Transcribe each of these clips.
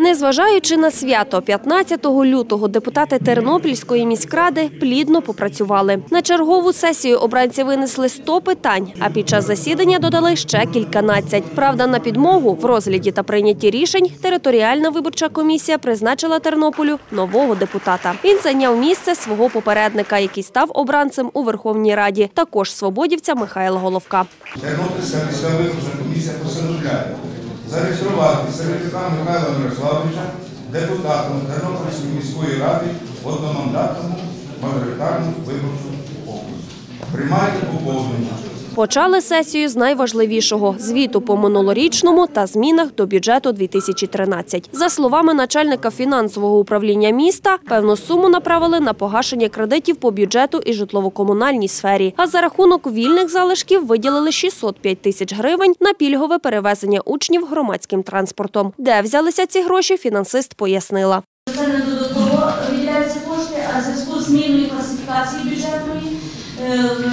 Незважаючи на свято, 15 лютого депутати Тернопільської міськради плідно попрацювали. На чергову сесію обранці винесли 100 питань, а під час засідання додали ще кільканадцять. Правда, на підмогу в розгляді та прийнятті рішень територіальна виборча комісія призначила Тернополю нового депутата. Він зайняв місце свого попередника, який став обранцем у Верховній Раді, також свободівця Михайла Головка. Тернопільська міська виборча комісія постановляє зареєструвати Середюка Михайла Мирославовича депутатом Тернопільської міської ради в одномандатному мажоритарному виборчому окрузі. Приймайте поповнення. Почали сесію з найважливішого – звіту по минулорічному та змінах до бюджету 2013. За словами начальника фінансового управління міста, певну суму направили на погашення кредитів по бюджету і житлово-комунальній сфері. А за рахунок вільних залишків виділили 605 тисяч гривень на пільгове перевезення учнів громадським транспортом. Де взялися ці гроші, фінансист пояснила. Це не додатково виділяються кошти, а в зв'язку з зміною класифікації бюджетної е,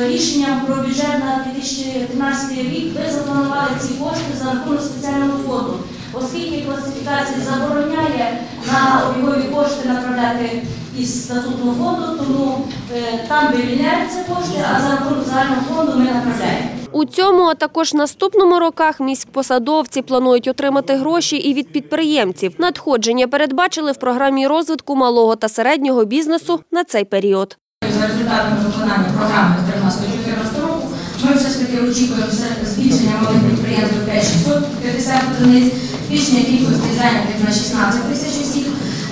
рішенням про бюджет на 2013 рік ви запланували ці кошти за рахунок спеціального фонду. Оскільки класифікація забороняє на обігові кошти направляти із статутного фонду, тому е, там вивільняються кошти, а за рахунок загального фонду ми направляємо. У цьому, а також наступному роках міськпосадовці планують отримати гроші і від підприємців. Надходження передбачили в програмі розвитку малого та середнього бізнесу на цей період. Результатами виконання програми 13-14 року. Ми все ж таки очікуємо збільшення малих підприємств до 5650 одиниць, збільшення кількості зайнятих на 16 тисяч осіб,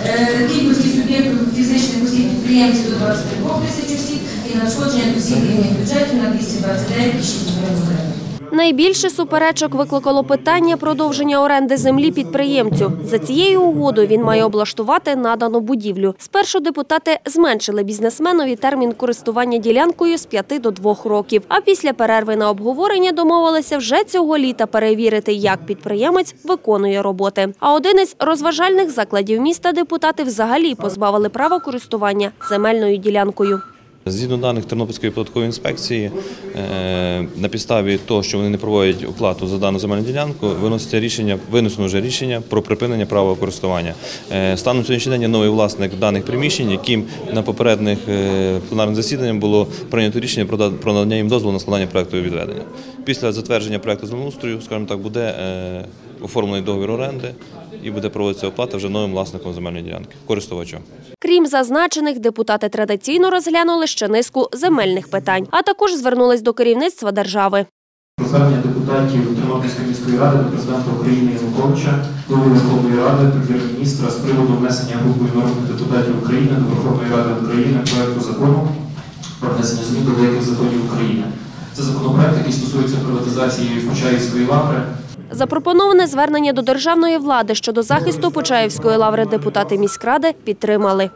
е, кількості суб'єктів фізичних осіб підприємців до 23 тисяч осіб. І надходження до всіх рівнів бюджетів на 229,6 мільйонів гривень. Найбільше суперечок викликало питання продовження оренди землі підприємцю. За цією угодою він має облаштувати надану будівлю. Спершу депутати зменшили бізнесменові термін користування ділянкою з 5 до 2 років. А після перерви на обговорення домовилися вже цього літа перевірити, як підприємець виконує роботи. А один із розважальних закладів міста депутати взагалі позбавили права користування земельною ділянкою. Згідно даних Тернопільської податкової інспекції, е, на підставі того, що вони не проводять оплату за дану земельну ділянку, виноситься рішення, винесено вже рішення про припинення права користування. Е, Станом сьогоднішній день новий власник даних приміщень, яким на попередніх е, пленарних засіданнях було прийнято рішення про надання їм дозволу на складання проекту відведення. Після затвердження проекту землеустрою, скажімо так, буде оформлений договір оренди і буде проводитися оплата вже новим власником земельної ділянки, користувачем. Крім зазначених, депутати традиційно розглянули ще низку земельних питань, а також звернулись до керівництва держави. Звернення депутатів Тернопільської міської ради до президента України Януковича, голови Верховної Ради, прем'єр-міністра з приводу внесення групою народних депутатів України до Верховної Ради України проекту закону про внесення змін до деяких законів України. Це законопроект, який стосується приватизації Почаївської лаври. Запропоноване звернення до державної влади щодо захисту Почаївської лаври депутати міськради підтримали.